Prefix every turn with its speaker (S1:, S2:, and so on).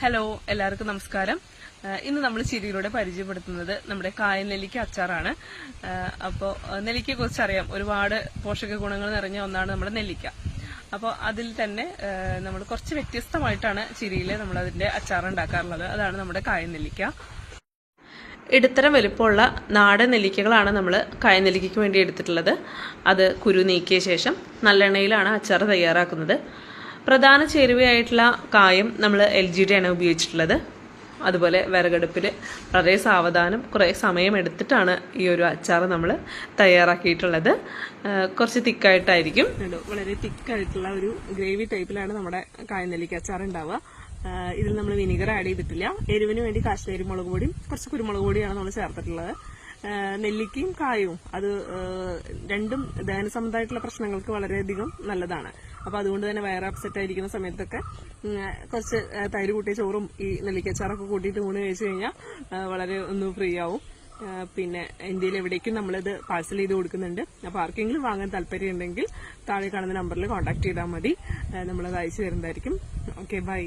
S1: Hello എല്ലാവർക്കും നമസ്കാരം. ഇന്ന് നമ്മൾ ചിരിയിലൂടെ പരിചയപ്പെടുത്തുന്നത് നമ്മുടെ കായൽ നെല്ലിക്ക അച്ചാറാണ്. അപ്പോൾ നെല്ലിക്കയെ കുറിച്ച് അറിയാം. ഒരുപാട് പോഷക ഗുണങ്ങൾ നിറഞ്ഞ ഒന്നാണ് നമ്മുടെ നെല്ലിക്ക. അപ്പോൾ അതിൽ തന്നെ നമ്മൾ കുറച്ച് വ്യത്യസ്തമായിട്ടാണ് ചിരിയിൽ നമ്മൾ അതിന്റെ അച്ചാർ ഉണ്ടാക്കാറുള്ളത്. അതാണ് നമ്മുടെ കായൽ നെല്ലിക്ക. ഇടത്തരം വലുപ്പമുള്ള നാടൻ നെല്ലിക്കകളാണ് നമ്മൾ കായനെല്ലിക്കയ്ക്ക് വേണ്ടി എടുത്തിട്ടുള്ളത്. അത് കുരു നീക്കിയ ശേഷം നല്ലെണ്ണയിലാണ് അച്ചാർ തയ്യാറാക്കുന്നത്. പ്രധാന ചേരുവയായിട്ടുള്ള കായം നമ്മൾ എൽ ജിയുടെയാണ് ഉപയോഗിച്ചിട്ടുള്ളത്. അതുപോലെ വിറകടുപ്പിൽ വളരെ സാവധാനം കുറേ സമയം എടുത്തിട്ടാണ് ഈ ഒരു അച്ചാർ നമ്മൾ തയ്യാറാക്കിയിട്ടുള്ളത്. കുറച്ച് തിക്കായിട്ടായിരിക്കും. വളരെ തിക്കായിട്ടുള്ള ഒരു ഗ്രേവി ടൈപ്പിലാണ് നമ്മുടെ കായനെല്ലിക്ക അച്ചാർ ഉണ്ടാവുക. ഇതിൽ നമ്മൾ വിനിഗർ ആഡ് ചെയ്തിട്ടില്ല. എരിവിന് വേണ്ടി കാശ്മീരി മുളക് പൊടിയും കുറച്ച് കുരുമുളക് പൊടിയാണ് നമ്മൾ ചേർത്തിട്ടുള്ളത്. നെല്ലിക്കയും കായവും അത് രണ്ടും ദഹന സംബന്ധമായിട്ടുള്ള പ്രശ്നങ്ങൾക്ക് വളരെയധികം നല്ലതാണ്. അപ്പൊ അതുകൊണ്ട് തന്നെ വയറ് അപ്സെറ്റ് ആയിരിക്കുന്ന സമയത്തൊക്കെ കുറച്ച് തൈര് കൂട്ടിയ ചോറും ഈ നെല്ലിക്കച്ചാറൊക്കെ കൂട്ടിയിട്ട് ഊണ് കഴിച്ചു കഴിഞ്ഞാൽ വളരെ ഒന്ന് ഫ്രീ ആവും. പിന്നെ ഇന്ത്യയിൽ എവിടേക്കും നമ്മളിത് പാഴ്സൽ ചെയ്ത് കൊടുക്കുന്നുണ്ട്. അപ്പോൾ ആർക്കെങ്കിലും വാങ്ങാൻ താല്പര്യം ഉണ്ടെങ്കിൽ താഴെ കാണുന്ന നമ്പറിൽ കോൺടാക്ട് ചെയ്താൽ മതി. നമ്മളത് അയച്ചു തരുന്നതായിരിക്കും. Okay bye